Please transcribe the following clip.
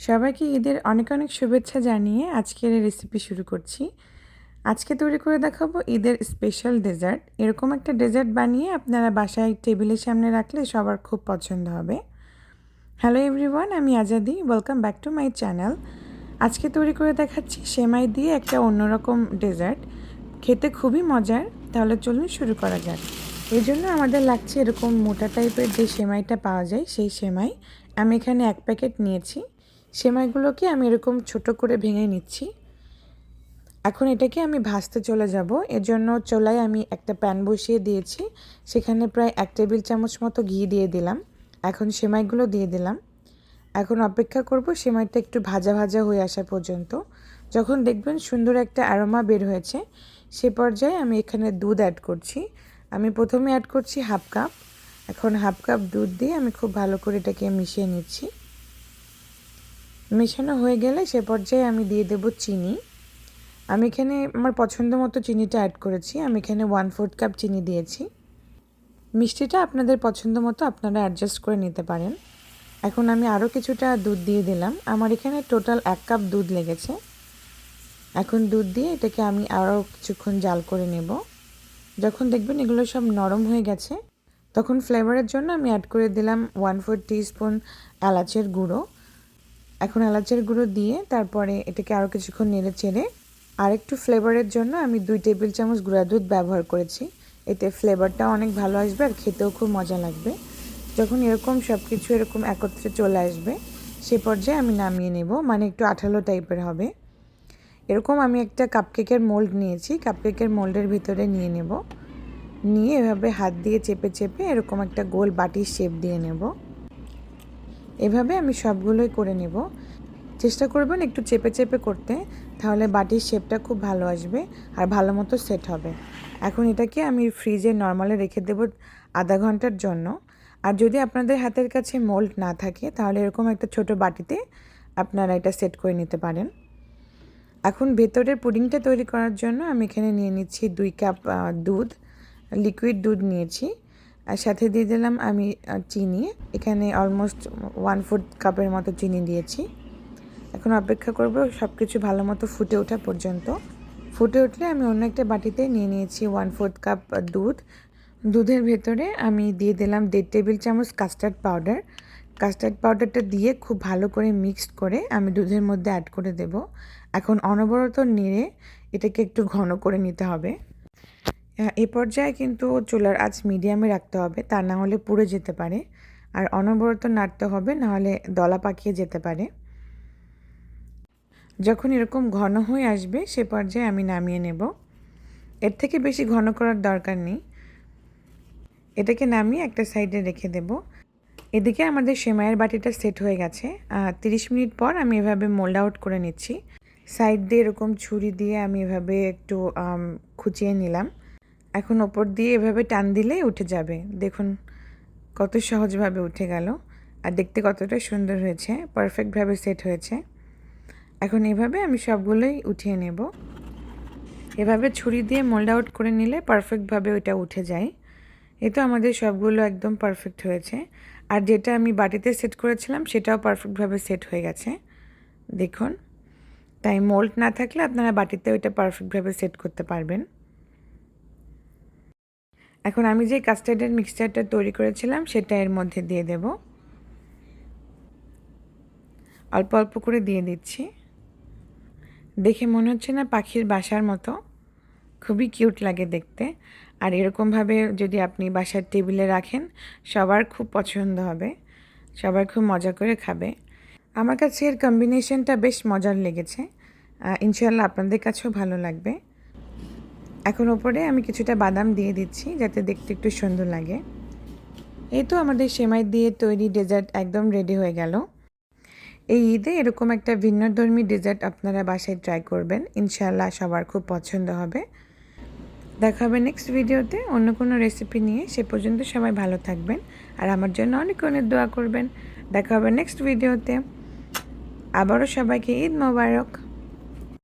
সবাইকে ঈদের অনেক অনেক শুভেচ্ছা জানিয়ে আজকের এই রেসিপি শুরু করছি। আজকে তৈরি করে দেখাবো ঈদের স্পেশাল ডেজার্ট এরকম একটা ডেজার্ট বানিয়ে আপনারা বাসায় টেবিলের সামনে রাখলে সবার খুব পছন্দ হবে। হ্যালো এভরিওয়ান আমি Azadi. Welcome back to my channel আজকে তৈরি করে দেখাচ্ছি সেমাই দিয়ে একটা অন্যরকম ডেজার্ট খেতে খুবই মজার। তাহলে চলুন শুরু করা যাক। এই জন্য আমাদের লাগছে এরকম মোটা টাইপের যে সেমাইটা পাওয়া যায়, সেই সেমাই। আমি এখানে এক প্যাকেট নিয়েছি। সেমাইগুলোকে আমি এরকম ছোট করে ভেঙে নিচ্ছি। এখন এটাকে আমি ভাজতে চলে যাব। এর জন্য চোলায় আমি একটা প্যান বসিয়ে দিয়েছি। সেখানে প্রায় এক টেবিল চামচ মতো ঘি দিয়ে দিলাম। এখন সেমাইগুলো দিয়ে দিলাম। এখন অপেক্ষা করব সেমাইটা একটু ভাজা ভাজা হয়ে আসা পর্যন্ত। যখন দেখবেন সুন্দর একটা অ্যারোমা বের হয়েছে, সে পর্যায়ে আমি এখানে দুধ অ্যাড করছি। আমি প্রথমে অ্যাড করছি হাফ কাপ এখন হাফ কাপ দুধ দিয়ে আমি খুব ভালো করে এটাকে মিশিয়ে নিচ্ছি। মেশানো হয়ে গেলে সে পর্যায়ে আমি দিয়ে দেব চিনি। আমি এখানে আমার পছন্দ মতো চিনিটা অ্যাড করেছি। আমি এখানে ওয়ান ফোর্থ কাপ চিনি দিয়েছি। মিষ্টিটা আপনাদের পছন্দ মতো আপনারা অ্যাডজাস্ট করে নিতে পারেন। এখন আমি আরও কিছুটা দুধ দিয়ে দিলাম। আমার এখানে টোটাল এক কাপ দুধ লেগেছে। এখন দুধ দিয়ে এটাকে আমি আরও কিছুক্ষণ জাল করে নেব। যখন দেখবেন এগুলো সব নরম হয়ে গেছে, তখন ফ্লেভারের জন্য আমি অ্যাড করে দিলাম ওয়ান ফোর স্পুন এলাচের গুঁড়ো। এখন এলাচের গুঁড়ো দিয়ে তারপরে এটাকে আরও কিছুক্ষণ নেড়ে চেড়ে আর একটু ফ্লেভারের জন্য আমি দুই টেবিল চামচ গুঁড়া দুধ ব্যবহার করেছি। এতে ফ্লেভারটা অনেক ভালো আসবে আর খেতেও খুব মজা লাগবে। যখন এরকম সব কিছু এরকম একত্রে চলে আসবে, সে পর্যায়ে আমি নামিয়ে নেব মানে একটু আঠালো টাইপের হবে। এরকম আমি একটা কাপকেকের মোল্ড নিয়েছি, কাপকেকের মোল্ডের ভিতরে নিয়ে নেব। নিয়ে এভাবে হাত দিয়ে চেপে চেপে এরকম একটা গোল বাটির শেপ দিয়ে নেব। এভাবে আমি সবগুলোই করে নেব। চেষ্টা করবেন একটু চেপে চেপে করতে, তাহলে বাটির শেপটা খুব ভালো আসবে আর ভালো মতো সেট হবে। এখন এটাকে আমি ফ্রিজে নর্মালে রেখে দেব আধা ঘণ্টার জন্য। আর যদি আপনাদের হাতের কাছে মোল্ড না থাকে, তাহলে এরকম একটা ছোট বাটিতে আপনারা এটা সেট করে নিতে পারেন। এখন ভেতরের পুডিংটা তৈরি করার জন্য আমি এখানে নিয়ে নিচ্ছি দুই কাপ দুধ, লিকুইড দুধ নিয়েছি। আর সাথে দিয়ে দিলাম আমি চিনি। এখানে অলমোস্ট ওয়ান ফোর্থ কাপের মতো চিনি দিয়েছি। এখন অপেক্ষা করব সব কিছু ভালো মতো ফুটে ওঠা পর্যন্ত। ফুটে উঠলে আমি অন্য একটা বাটিতে নিয়ে নিয়েছি ওয়ান ফোর্থ কাপ দুধ। দুধের ভেতরে আমি দিয়ে দিলাম দেড় টেবিল চামচ কাস্টার্ড পাউডার কাস্টার্ড পাউডারটা দিয়ে খুব ভালো করে মিক্সড করে আমি দুধের মধ্যে অ্যাড করে দেব। এখন অনবরত নেড়ে এটাকে একটু ঘন করে নিতে হবে। এ পর্যায়ে কিন্তু চুলার আঁচ মিডিয়ামে রাখতে হবে, তা না হলে পুড়ে যেতে পারে। আর অনবরত নাড়তে হবে নাহলে দলা পাকিয়ে যেতে পারে। যখন এরকম ঘন হয়ে আসবে, সে পর্যায়ে আমি নামিয়ে নেব। এর থেকে বেশি ঘন করার দরকার নেই। এটাকে নামিয়ে একটা সাইডে রেখে দেব। এদিকে আমাদের সেমাইয়ের বাটিটা সেট হয়ে গেছে। তিরিশ মিনিট পর আমি এভাবে মোল্ড আউট করে নিচ্ছি। সাইড দিয়ে এরকম ছুরি দিয়ে আমি এভাবে একটু খুঁচিয়ে নিলাম। এখন ওপর দিয়ে এভাবে টান দিলেই উঠে যাবে। দেখুন কত সহজভাবে উঠে গেল। আর দেখতে কতটা সুন্দর হয়েছে পারফেক্টভাবে সেট হয়েছে। এখন এভাবে আমি সবগুলোই উঠিয়ে নেব। এভাবে ছুরি দিয়ে মোল্ড আউট করে নিলে পারফেক্টভাবে ওইটা উঠে যায়। এ তো আমাদের সবগুলো একদম পারফেক্ট হয়েছে। আর যেটা আমি বাটিতে সেট করেছিলাম, সেটাও পারফেক্টভাবে সেট হয়ে গেছে। দেখুন, তাই মোল্ড না থাকলে আপনারা বাটিতে ওইটা পারফেক্টভাবে সেট করতে পারবেন। এখন আমি যে কাস্টার্ডের মিক্সচারটা তৈরি করেছিলাম, সেটা এর মধ্যে দিয়ে দেব। অল্প অল্প করে দিয়ে দিচ্ছি। দেখে মনে হচ্ছে না পাখির বাসার মতো। খুবই কিউট লাগে দেখতে। আর এরকমভাবে যদি আপনি বাসার টেবিলে রাখেন, সবার খুব পছন্দ হবে। সবার খুব মজা করে খাবে। আমার কাছে এর কম্বিনেশনটা বেশ মজার লেগেছে। ইনশাল্লাহ আপনাদের কাছেও ভালো লাগবে। এখন ওপরে আমি কিছুটা বাদাম দিয়ে দিচ্ছি, যাতে দেখতে একটু সুন্দর লাগে। এই তো আমাদের সেমাই দিয়ে তৈরি ডেজার্ট একদম রেডি হয়ে গেল। এই ঈদে এরকম একটা ভিন্নধর্মী ডেজার্ট আপনারা বাসায় ট্রাই করবেন। ইনশাল্লাহ সবার খুব পছন্দ হবে। দেখা হবে নেক্সট ভিডিওতে। অন্য কোনো রেসিপি নিয়ে সে পর্যন্ত সবাই ভালো থাকবেন। আর আমার জন্য অনেক অনেক দোয়া করবেন। দেখা হবে নেক্সট ভিডিওতে। আবারও সবাইকে ঈদ মোবারক।